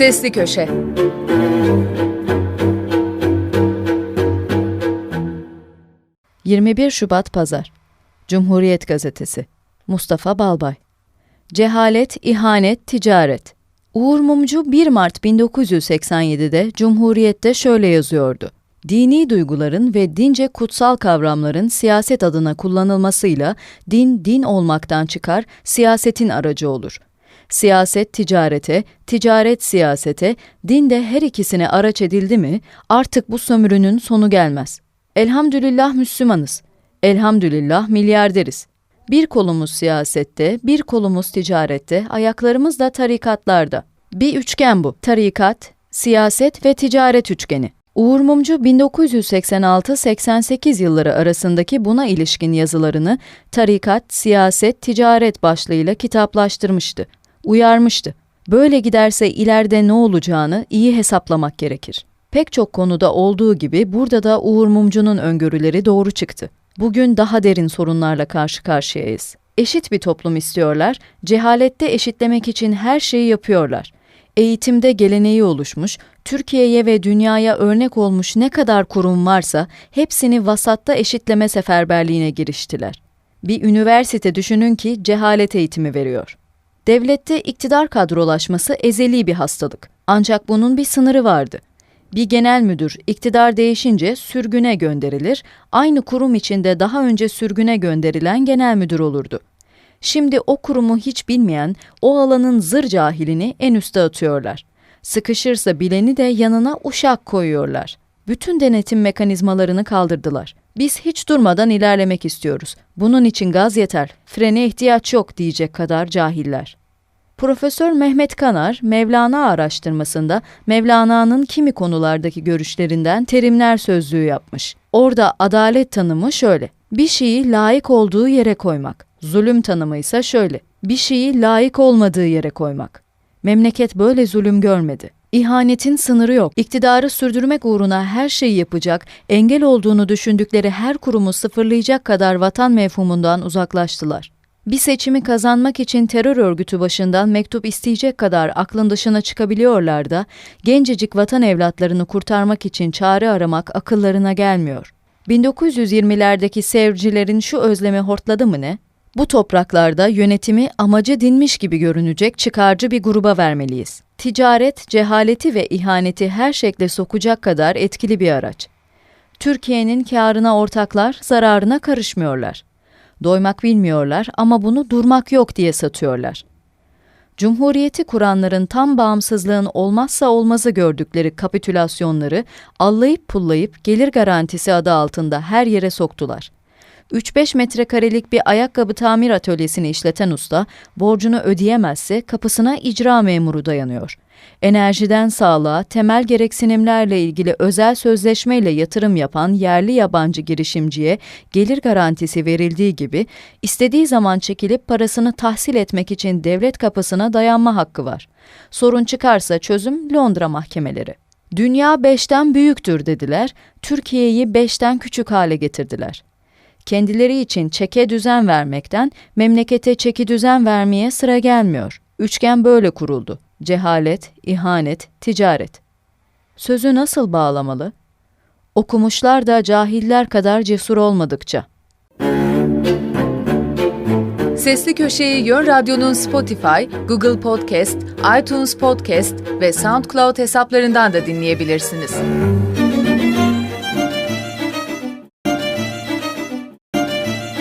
Sesli Köşe. ...21 Şubat Pazar. Cumhuriyet Gazetesi. Mustafa Balbay. Cehalet, ihanet, ticaret. Uğur Mumcu 1 Mart 1987'de Cumhuriyet'te şöyle yazıyordu. Dini duyguların ve dince kutsal kavramların siyaset adına kullanılmasıyla din din olmaktan çıkar, siyasetin aracı olur. Siyaset ticarete, ticaret siyasete, din de her ikisine araç edildi mi artık bu sömürünün sonu gelmez. Elhamdülillah Müslümanız. Elhamdülillah milyarderiz. Bir kolumuz siyasette, bir kolumuz ticarette, ayaklarımız da tarikatlarda. Bir üçgen bu. Tarikat, siyaset ve ticaret üçgeni. Uğur Mumcu 1986-88 yılları arasındaki buna ilişkin yazılarını tarikat, siyaset, ticaret başlığıyla kitaplaştırmıştı. Uyarmıştı. Böyle giderse ileride ne olacağını iyi hesaplamak gerekir. Pek çok konuda olduğu gibi burada da Uğur Mumcu'nun öngörüleri doğru çıktı. Bugün daha derin sorunlarla karşı karşıyayız. Eşit bir toplum istiyorlar, cehalette eşitlemek için her şeyi yapıyorlar. Eğitimde geleneği oluşmuş, Türkiye'ye ve dünyaya örnek olmuş ne kadar kurum varsa hepsini vasatta eşitleme seferberliğine giriştiler. Bir üniversite düşünün ki cehalet eğitimi veriyor. Devlette iktidar kadrolaşması ezeli bir hastalık. Ancak bunun bir sınırı vardı. Bir genel müdür iktidar değişince sürgüne gönderilir, aynı kurum içinde daha önce sürgüne gönderilen genel müdür olurdu. Şimdi o kurumu hiç bilmeyen, o alanın zır cahilini en üste atıyorlar. Sıkışırsa bileni de yanına uşak koyuyorlar. Bütün denetim mekanizmalarını kaldırdılar. Biz hiç durmadan ilerlemek istiyoruz. Bunun için gaz yeter, frene ihtiyaç yok diyecek kadar cahiller. Profesör Mehmet Kanar, Mevlana araştırmasında Mevlana'nın kimi konulardaki görüşlerinden terimler sözlüğü yapmış. Orada adalet tanımı şöyle. Bir şeyi layık olduğu yere koymak. Zulüm tanımı ise şöyle. Bir şeyi layık olmadığı yere koymak. Memleket böyle zulüm görmedi. İhanetin sınırı yok. İktidarı sürdürmek uğruna her şeyi yapacak, engel olduğunu düşündükleri her kurumu sıfırlayacak kadar vatan mefhumundan uzaklaştılar. Bir seçimi kazanmak için terör örgütü başından mektup isteyecek kadar aklın dışına çıkabiliyorlar da, gencecik vatan evlatlarını kurtarmak için çare aramak akıllarına gelmiyor. 1920'lerdeki sevcilerin şu özlemi hortladı mı ne? Bu topraklarda yönetimi amacı dinmiş gibi görünecek çıkarcı bir gruba vermeliyiz. Ticaret, cehaleti ve ihaneti her şekle sokacak kadar etkili bir araç. Türkiye'nin karına ortaklar, zararına karışmıyorlar. Doymak bilmiyorlar ama bunu durmak yok diye satıyorlar. Cumhuriyeti kuranların tam bağımsızlığın olmazsa olmazı gördükleri kapitülasyonları allayıp pullayıp gelir garantisi adı altında her yere soktular. 3-5 metrekarelik bir ayakkabı tamir atölyesini işleten usta, borcunu ödeyemezse kapısına icra memuru dayanıyor. Enerjiden sağlığa, temel gereksinimlerle ilgili özel sözleşmeyle yatırım yapan yerli yabancı girişimciye gelir garantisi verildiği gibi, istediği zaman çekilip parasını tahsil etmek için devlet kapısına dayanma hakkı var. Sorun çıkarsa çözüm Londra mahkemeleri. Dünya beşten büyüktür dediler, Türkiye'yi beşten küçük hale getirdiler kendileri için çeke düzen vermekten memlekete çeki düzen vermeye sıra gelmiyor. Üçgen böyle kuruldu. Cehalet, ihanet, ticaret. Sözü nasıl bağlamalı? Okumuşlar da cahiller kadar cesur olmadıkça. Sesli Köşe'yi Yön Radyo'nun Spotify, Google Podcast, iTunes Podcast ve SoundCloud hesaplarından da dinleyebilirsiniz.